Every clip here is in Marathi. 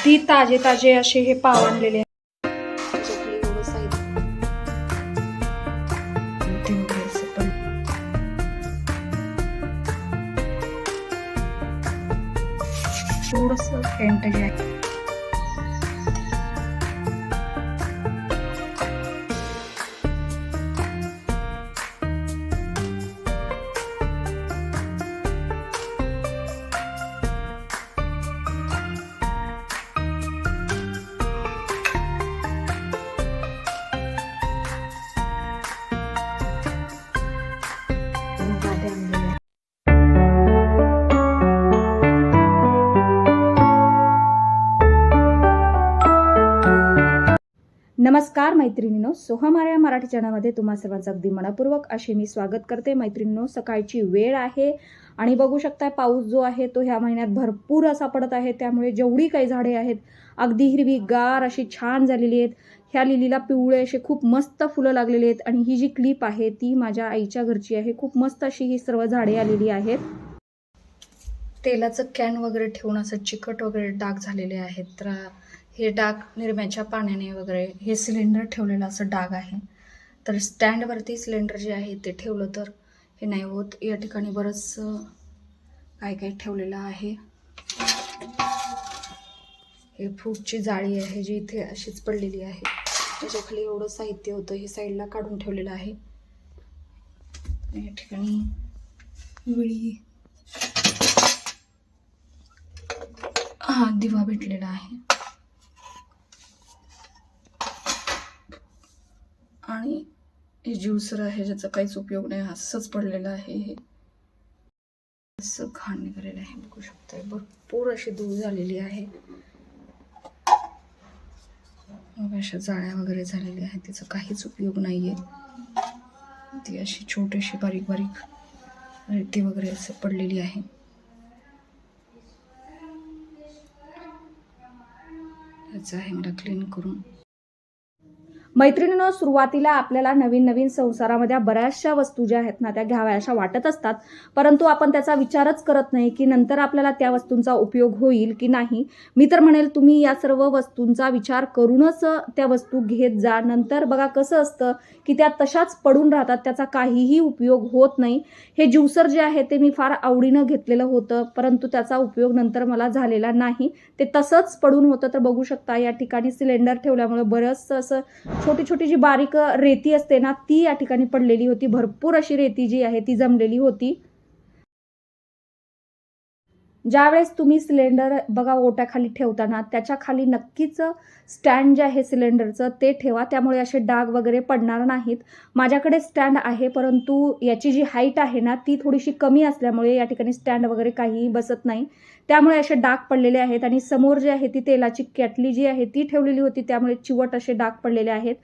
अगदी ताजे ताजे असे हे पाव आणलेले आहेत. त्याच्यातलं एवढं नमस्कार मैत्रिणीनो. सोहमाऱ्या मराठी चॅनलमध्ये तुम्हा सर्वांचं अगदी मनपूर्वक असे मी स्वागत करते. मैत्रिणीनो सकाळची वेळ आहे आणि बघू शकता पाऊस जो आहे तो ह्या महिन्यात भरपूर असा पडत आहे. त्यामुळे जेवढी काही झाडे आहेत अगदी हिरवी गार अशी छान झालेली आहेत. ह्या लिलीला पिवळे असे खूप मस्त फुलं लागलेली आहेत आणि ही जी क्लिप आहे ती माझ्या आईच्या घरची आहे. खूप मस्त अशी ही सर्व झाडे आलेली आहेत. तेलाचं कॅन वगैरे ठेवून असं चिकट वगैरे डाग झालेले आहेत. तर हे डाग निरम्याच्या पाण्याने वगैरे हे सिलेंडर ठेवलेलं असं डाग आहे. तर स्टँडवरती सिलेंडर जे आहे ते ठेवलं तर हे नाही होत. या ठिकाणी बरंच काय काय ठेवलेलं आहे. हे फ्रूटची जाळी आहे जी इथे अशीच पडलेली आहे. त्याच्याखाली एवढं साहित्य होतं हे साईडला काढून ठेवलेलं आहे. या ठिकाणी विळी हा दिवा भेटलेला आहे. आणि हे ज्यूसर आहे ज्याचा काहीच उपयोग नाही असंच पडलेलं आहे हे. असं घाण निघालेलं आहे बघू शकताय. भरपूर अशी धूळ झालेली आहे. मग अशा जाळ्या वगैरे झालेल्या आहेत तिचा काहीच उपयोग नाही आहे ती अशी छोटीशी बारीक बारीक रेती वगैरे असं पडलेली आहे. याचं आहे मला क्लीन करून. मैत्रिणीनं सुरुवातीला आपल्याला नवीन नवीन संसारामध्ये बऱ्याचशा वस्तू ज्या आहेत ना त्या घ्याव्याशा वाटत असतात. परंतु आपण त्याचा विचारच करत नाही की नंतर आपल्याला त्या वस्तूंचा उपयोग होईल की नाही. मी तर म्हणेल तुम्ही या सर्व वस्तूंचा विचार करूनच त्या वस्तू घेत जा. नंतर बघा कसं असतं की त्या तशाच पडून राहतात त्याचा काहीही उपयोग होत नाही. हे ज्युसर जे आहे ते मी फार आवडीनं घेतलेलं होतं परंतु त्याचा उपयोग नंतर मला झालेला नाही. ते तसंच पडून होतं तर बघू शकता या ठिकाणी सिलेंडर ठेवल्यामुळे बरंचसं असं छोटी छोटी जी बारीक रेती असते ना ती या ठिकाणी पडलेली होती. भरपूर अशी रेती जी आहे ती जमलेली होती. ज्यावेळेस तुम्ही सिलेंडर बघा ओट्याखाली ठेवताना त्याच्याखाली नक्कीच स्टँड जे आहे सिलेंडरचं ते ठेवा. त्यामुळे असे डाग वगैरे पडणार नाहीत. माझ्याकडे स्टँड आहे परंतु याची जी हाईट आहे ना ती थोडीशी कमी असल्यामुळे या ठिकाणी स्टँड वगैरे काहीही बसत नाही. त्यामुळे असे डाग पडलेले आहेत आणि समोर जे आहे ती तेलाची कॅटली जी आहे ती ठेवलेली होती त्यामुळे चिवट असे डाग पडलेले आहेत.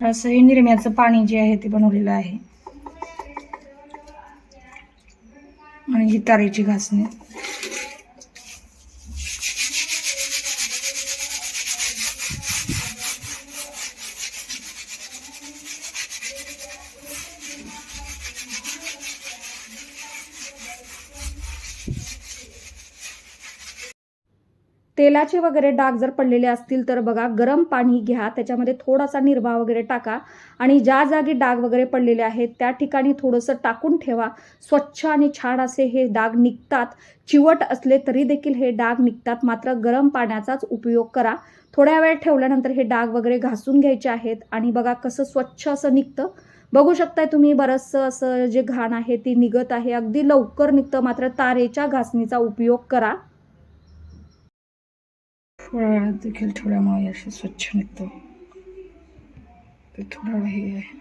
असं हे निरम्याचं पाणी जे आहे ते बनवलेलं आहे. आणि ही तारेची घासणी. तेलाचे वगैरे डाग जर पडलेले असतील तर बघा गरम पाणी घ्या त्याच्यामध्ये थोडासा निरमा वगैरे टाका. आणि ज्या जागी डाग वगैरे पडलेले आहेत त्या ठिकाणी थोडंसं टाकून ठेवा. स्वच्छ आणि छान असे हे डाग निघतात. चिवट असले तरी देखील हे डाग निघतात. मात्र गरम पाण्याचाच उपयोग करा. थोड्या वेळ ठेवल्यानंतर हे डाग वगैरे घासून घ्यायचे आहेत आणि बघा कसं स्वच्छ असं निघतं. बघू शकताय तुम्ही बरंचसं असं जे घाण आहे ती निघत आहे. अगदी लवकर निघतं. मात्र तारेच्या घासणीचा उपयोग करा. थोड्या वेळात देखील थोड्यामुळे असे स्वच्छ निघतं. ते हे आहे.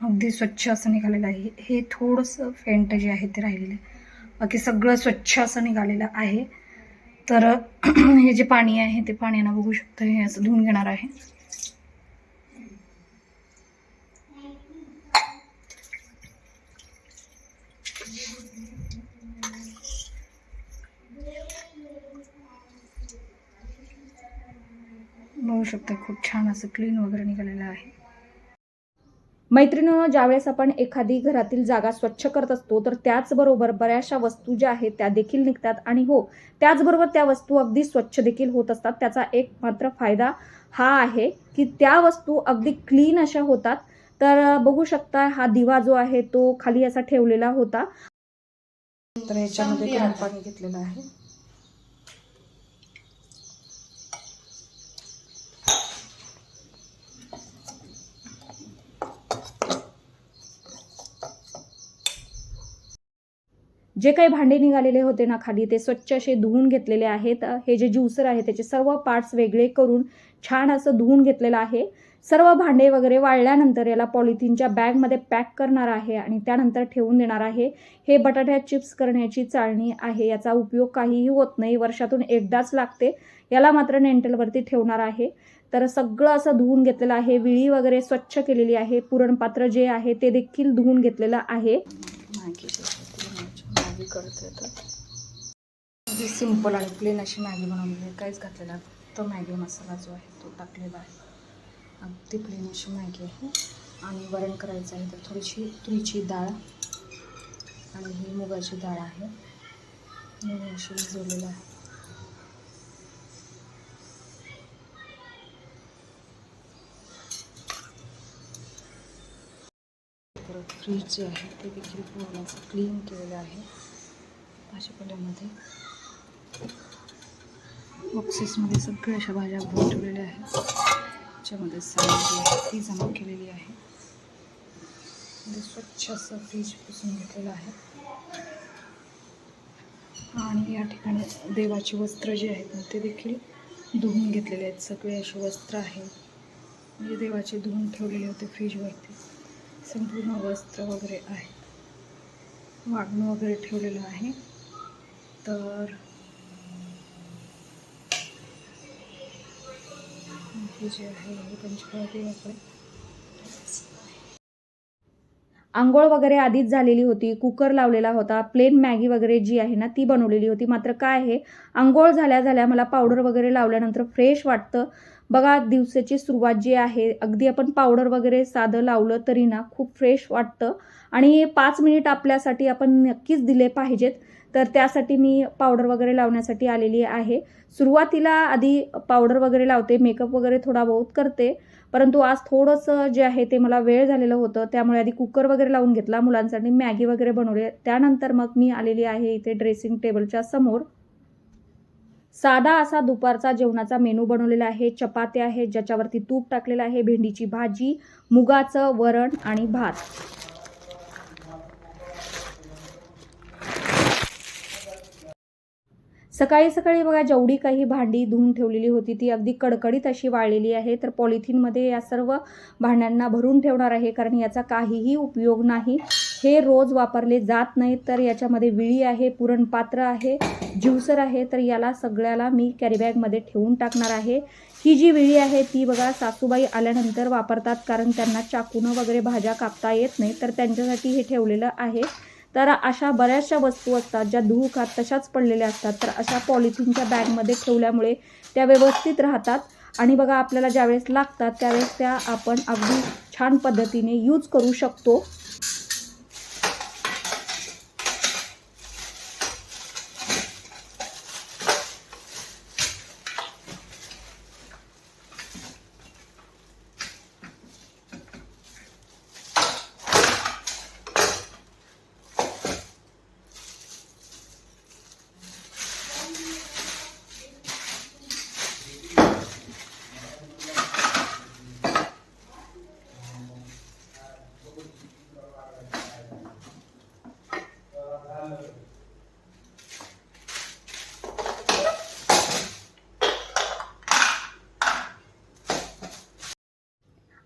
अगदी स्वच्छ असं निघालेलं आहे. हे थोडंसं फेंट जे आहे ते राहिलेलं आहे. बाकी सगळं स्वच्छ असं निघालेलं आहे. तर हे जे पाणी आहे ते पाण्यानं बघू शकतो हे असं धुवून घेणार आहे. बघू शकता. खूप छान असं क्लीन वगैरे निघालेलं आहे. मैत्रिणीनं ज्यावेळेस आपण एखादी घरातील जागा स्वच्छ करत असतो तर त्याचबरोबर बऱ्याचशा वस्तू ज्या आहेत त्या देखील निघतात. आणि हो त्याचबरोबर त्या वस्तू अगदी स्वच्छ देखील होत असतात. त्याचा एक मात्र फायदा हा आहे की त्या वस्तू अगदी क्लीन अशा होतात. तर बघू शकता हा दिवा जो आहे तो खाली असा ठेवलेला होता. तर याच्यामध्ये पाणी घेतलेलं आहे. जे काही भांडे निघालेले होते ना खाली ते स्वच्छ असे धुवून घेतलेले आहेत. हे जे ज्युसर आहे त्याचे सर्व पार्ट्स वेगळे करून छान असं धुवून घेतलेलं आहे. सर्व भांडे वगैरे वाळल्यानंतर याला पॉलिथिनच्या बॅगमध्ये पॅक करणार आहे आणि त्यानंतर ठेवून देणार आहे. हे बटाट्या चिप्स करण्याची चाळणी आहे. याचा उपयोग काहीही होत नाही. वर्षातून एकदाच लागते. याला मात्र नेंटलवरती ठेवणार आहे. तर सगळं असं धुवून घेतलेलं आहे. विळी वगैरे स्वच्छ केलेली आहे. पुरणपात्र जे आहे ते देखील धुवून घेतलेलं आहे. करते तर अगदी सिंपल आणि प्लेन अशी मॅगी बनवलेली आहे काहीच घातलेला तो मॅगी मसाला जो आहे तो टाकलेला आहे. अगदी प्लेन अशी मॅगी आहे. आणि वरण करायचं आहे तर थोडीशी तुरीची डाळ आणि ही मुगाची डाळ आहे. अशी भिजवलेलं आहे. परत फ्रीज जे आहे ते देखील पूर्ण क्लीन केलेलं आहे. भाजीपाल्यामध्ये बॉक्सेसमध्ये सगळ्या अशा भाज्या भरून ठेवलेल्या आहेत. त्याच्यामध्ये साडी ती जमा केलेली आहे. स्वच्छ असं फ्रीज पुसून घेतलेलं आहे. आणि या ठिकाणी देवाची वस्त्र जे आहेत ना ते देखील धुवून घेतलेले आहेत. सगळे असे वस्त्र आहेत म्हणजे देवाचे धुवून ठेवलेले होते फ्रीजवरती. संपूर्ण वस्त्र वगैरे आहेत वागणं वगैरे ठेवलेलं आहे. तर हे जे आहे हे आंघोळ वगैरे आधीच झालेली होती कुकर लावलेला होता प्लेन मॅगी वगैरे जी आहे ना ती बनवलेली होती. मात्र काय आहे आंघोळ झाल्या झाल्या मला पावडर वगैरे लावल्यानंतर फ्रेश वाटतं. बघा दिवसाची सुरुवात जी आहे अगदी आपण पावडर वगैरे साधं लावलं तरी ना खूप फ्रेश वाटतं. आणि पाच मिनिट आपल्यासाठी आपण नक्कीच दिले पाहिजेत. तर त्यासाठी मी पावडर वगैरे लावण्यासाठी आलेली आहे. सुरुवातीला आधी पावडर वगैरे लावते मेकअप वगैरे थोडा बहुत करते परंतु आज थोडंसं जे आहे ते मला वेळ झालेलं होतं त्यामुळे आधी कुकर वगैरे लावून घेतला मुलांसाठी मॅगी वगैरे बनवले. त्यानंतर मग मी आलेली आहे इथे ड्रेसिंग टेबलच्या समोर. साधा असा दुपारचा जेवणाचा मेनू बनवलेला आहे. चपात्या आहेत ज्याच्यावरती तूप टाकलेलं आहे भेंडीची भाजी मुगाचं वरण आणि भात. सकाळी सकाळी बघा जेवढी काही भांडी धुवून ठेवलेली होती ती अगदी कडकडीत अशी वाळलेली आहे. तर पॉलिथिनमध्ये या सर्व भांड्यांना भरून ठेवणार आहे कारण याचा काहीही उपयोग नाही. हे रोज वापरले जात नाहीत तर याच्यामध्ये विळी आहे पुरणपात्र आहे ज्युसर आहे तर याला सगळ्याला मी कॅरीबॅगमध्ये ठेवून टाकणार आहे. ही जी विळी आहे ती बघा सासूबाई आल्यानंतर वापरतात कारण त्यांना चाकूनं वगैरे भाज्या कापता येत नाही तर त्यांच्यासाठी हे ठेवलेलं आहे. तर अशा बऱ्याचशा वस्तू असतात ज्या धूळ खात तशाच पडलेल्या असतात. तर अशा पॉलिथिनच्या बॅगमध्ये ठेवल्यामुळे त्या व्यवस्थित राहतात. आणि बघा आपल्याला ज्यावेळेस लागतात त्यावेळेस त्या आपण अगदी छान पद्धतीने यूज करू शकतो.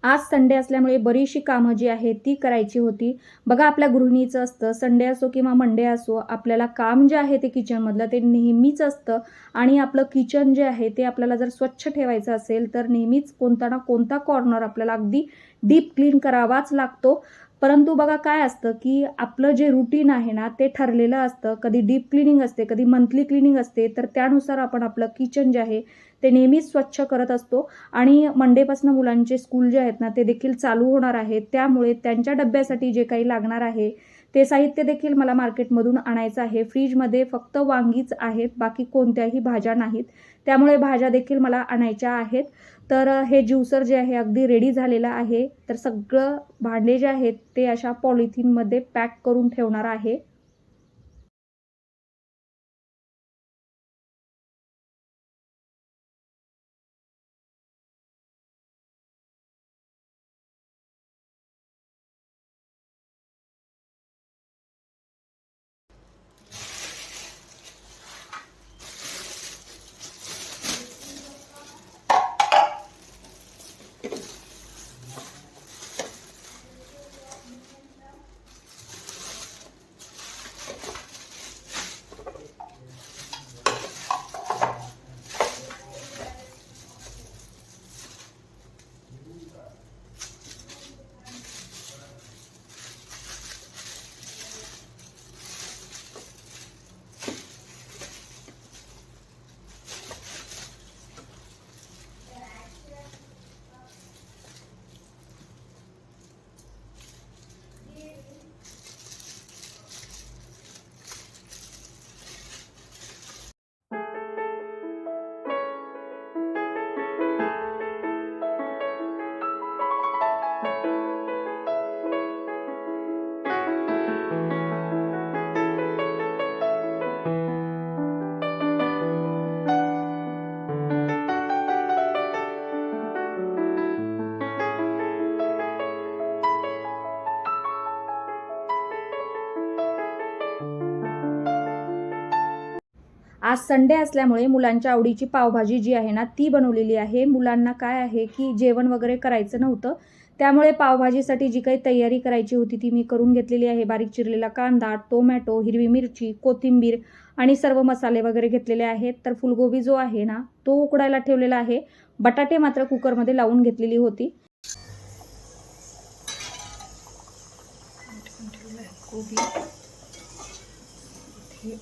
आज संडे असल्यामुळे बरीचशी कामं जी आहेत ती करायची होती. बघा आपल्या गृहिणीचं असतं संडे असो किंवा मंडे असो आपल्याला काम जे आहे ते किचनमधलं ते नेहमीच असतं. आणि आपलं किचन जे आहे ते आपल्याला जर स्वच्छ ठेवायचं असेल तर नेहमीच कोणता ना कोणता कॉर्नर आपल्याला अगदी डीप क्लीन करावाच लागतो. परंतु बघा काय असतं की आपलं जे रुटीन आहे ना ते ठरलेलं असतं. कधी डीप क्लिनिंग असते कधी मंथली क्लिनिंग असते तर त्यानुसार आपण आपलं किचन जे आहे ते नेहमीच स्वच्छ करत असतो. आणि मंडेपासून मुलांचे स्कूल जे आहेत ना ते देखील चालू होणार आहेत. त्यामुळे त्यांच्या डब्यासाठी जे काही लागणार आहे ते साहित्य देखील मला मार्केटमधून आणायचं आहे. फ्रीजमध्ये फक्त वांगीच आहेत बाकी कोणत्याही भाज्या नाहीत. त्यामुळे भाज्या देखील मला आणायच्या आहेत. तर हे ज्युसर जे आहे अगदी रेडी झालेलं आहे. तर सगळं भांडे जे आहेत ते अशा पॉलिथिनमध्ये पॅक करून ठेवणार आहे. आज संडे असल्यामुळे मुलांच्या आवडीची पावभाजी जी आहे ना ती बनवलेली आहे. मुलांना काय आहे की जेवण वगैरे करायचं नव्हतं. त्यामुळे पावभाजीसाठी जी काही तयारी करायची होती ती मी करून घेतलेली आहे. बारीक चिरलेला कांदा टोमॅटो हिरवी मिरची कोथिंबीर आणि सर्व मसाले वगैरे घेतलेले आहेत. तर फुलगोबी जो आहे ना तो उकडायला ठेवलेला आहे. बटाटे मात्र कुकरमध्ये लावून घेतलेली होती. कोबी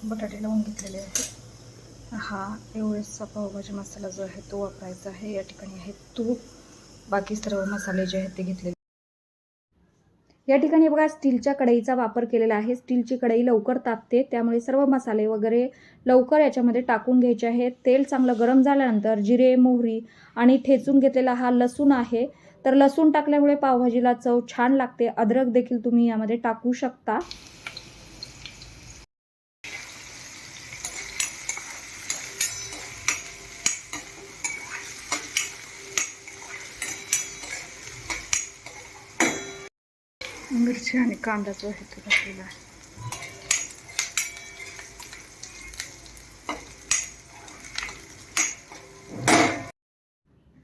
बटाटे लावून घेतलेले आहेत. हा एवढेचा पावभाजी मसाला जो आहे तो वापरायचा आहे. या ठिकाणी आहे तूप. बाकी सर्व मसाले जे आहेत ते घेतलेले. या ठिकाणी बघा स्टीलच्या कढईचा वापर केलेला आहे. स्टीलची कढई लवकर तापते त्यामुळे सर्व मसाले वगैरे लवकर याच्यामध्ये टाकून घ्यायचे आहेत. तेल चांगलं गरम झाल्यानंतर जिरे मोहरी आणि ठेचून घेतलेला हा लसूण आहे. तर लसूण टाकल्यामुळे पावभाजीला चव छान लागते. अद्रक देखील तुम्ही यामध्ये टाकू शकता. मिरची आणि कांदा जो आहे तो घातलेला आहे.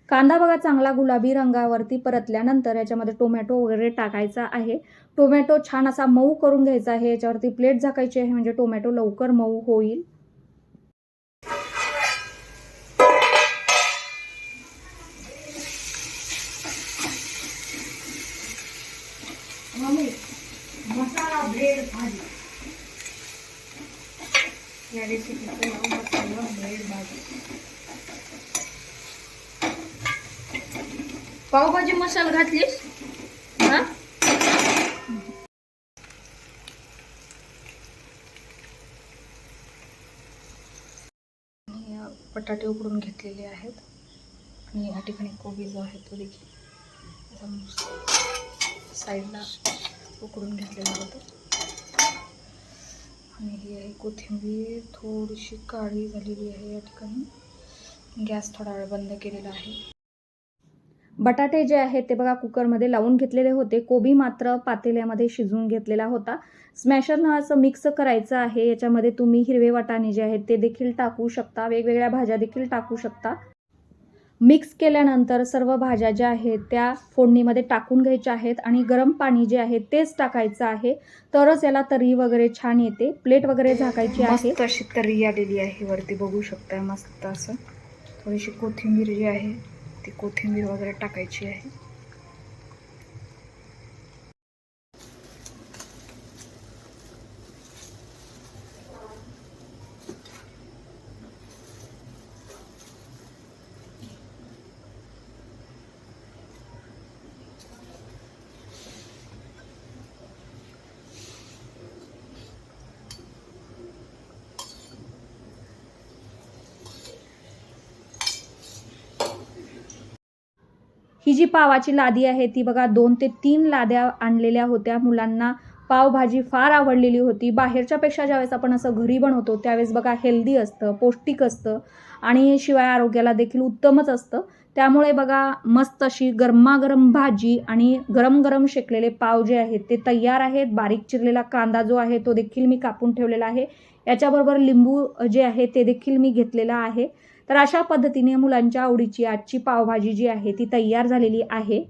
कांदा बघा चांगला गुलाबी रंगावरती परतल्यानंतर याच्यामध्ये टोमॅटो वगैरे टाकायचा आहे. टोमॅटो छान असा मऊ करून घ्यायचा आहे. याच्यावरती प्लेट झाकायची आहे म्हणजे टोमॅटो लवकर मऊ होईल या रेसिपीचं नाव मसाला ब्रेड भाजी पावभाजी मसाला घातलीस? हा? आणि बटाटे उकडून घेतलेले आहेत. आणि या ठिकाणी कोबी जो आहे तो देखील साईडला उकडून घेतलेला होता. आणि ही आहे कोथिंबीर थोडीशी काळी झालेली आहे या ठिकाणी. गॅस थोडा वेळ बंद केलेला आहे. बटाटे जे आहेत ते बघा कुकरमध्ये लावून घेतलेले होते. कोबी मात्र पातेल्यामध्ये शिजवून घेतलेला होता. स्मॅशरनं असं मिक्स करायचं आहे. याच्यामध्ये तुम्ही हिरवे वाटाणे जे आहेत ते देखील टाकू शकता. वेगवेगळ्या भाज्या देखील टाकू शकता. मिक्स केल्यानंतर सर्व भाज्या ज्या आहेत त्या फोडणीमध्ये टाकून घ्यायच्या आहेत आणि गरम पाणी जे आहे तेच टाकायचं आहे. तरच याला तरी वगैरे छान येते. प्लेट वगैरे झाकायची आहे. अशी तर्री आलेली आहे. वरती बघू शकता मस्त असं. थोडीशी कोथिंबीर जी आहे ती कोथिंबीर वगैरे टाकायची आहे. ही जी पावाची लादी आहे ती बघा दोन ते तीन लाद्या आणलेल्या होत्या. मुलांना पावभाजी फार आवडलेली होती. बाहेरच्यापेक्षा ज्यावेळेस आपण असं घरी बनवतो त्यावेळेस बघा हेल्दी असतं पौष्टिक असतं आणि शिवाय आरोग्याला देखील उत्तमच असतं. त्यामुळे बघा मस्त अशी गरमागरम भाजी आणि गरम गरम शेकलेले पाव जे आहेत ते तयार आहेत. बारीक चिरलेला कांदा जो आहे तो देखील मी कापून ठेवलेला आहे. याच्याबरोबर लिंबू जे आहे ते देखील मी घेतलेलं आहे. तर अशा पद्धतीने मुलांच्या आवडीची आजची पावभाजी जी आहे ती तयार झालेली आहे.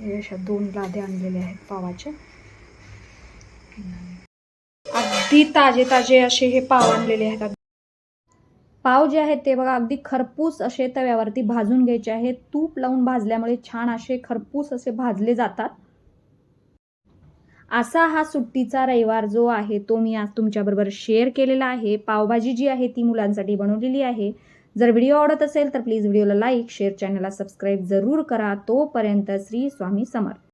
हे अशा दोन लादे आणलेले आहेत पावाचे. अगदी ताजे ताजे असे हे पाव आणलेले आहेत. पाव जे आहेत ते बघा अगदी खरपूस असे तव्यावरती भाजून घ्यायचे आहेत तूप लावून भाजल्यामुळे छान असे खरपूस असे भाजले जातात. असा हा सुट्टीचा रविवार जो आहे तो मी आज तुमच्याबरोबर शेअर केलेला आहे. पावभाजी जी आहे ती मुलांसाठी बनवलेली आहे. जर व्हिडिओ आवडत असेल तर प्लीज व्हिडिओला लाईक शेअर चॅनलला सबस्क्राईब जरूर करा. तोपर्यंत श्री स्वामी समर्थ.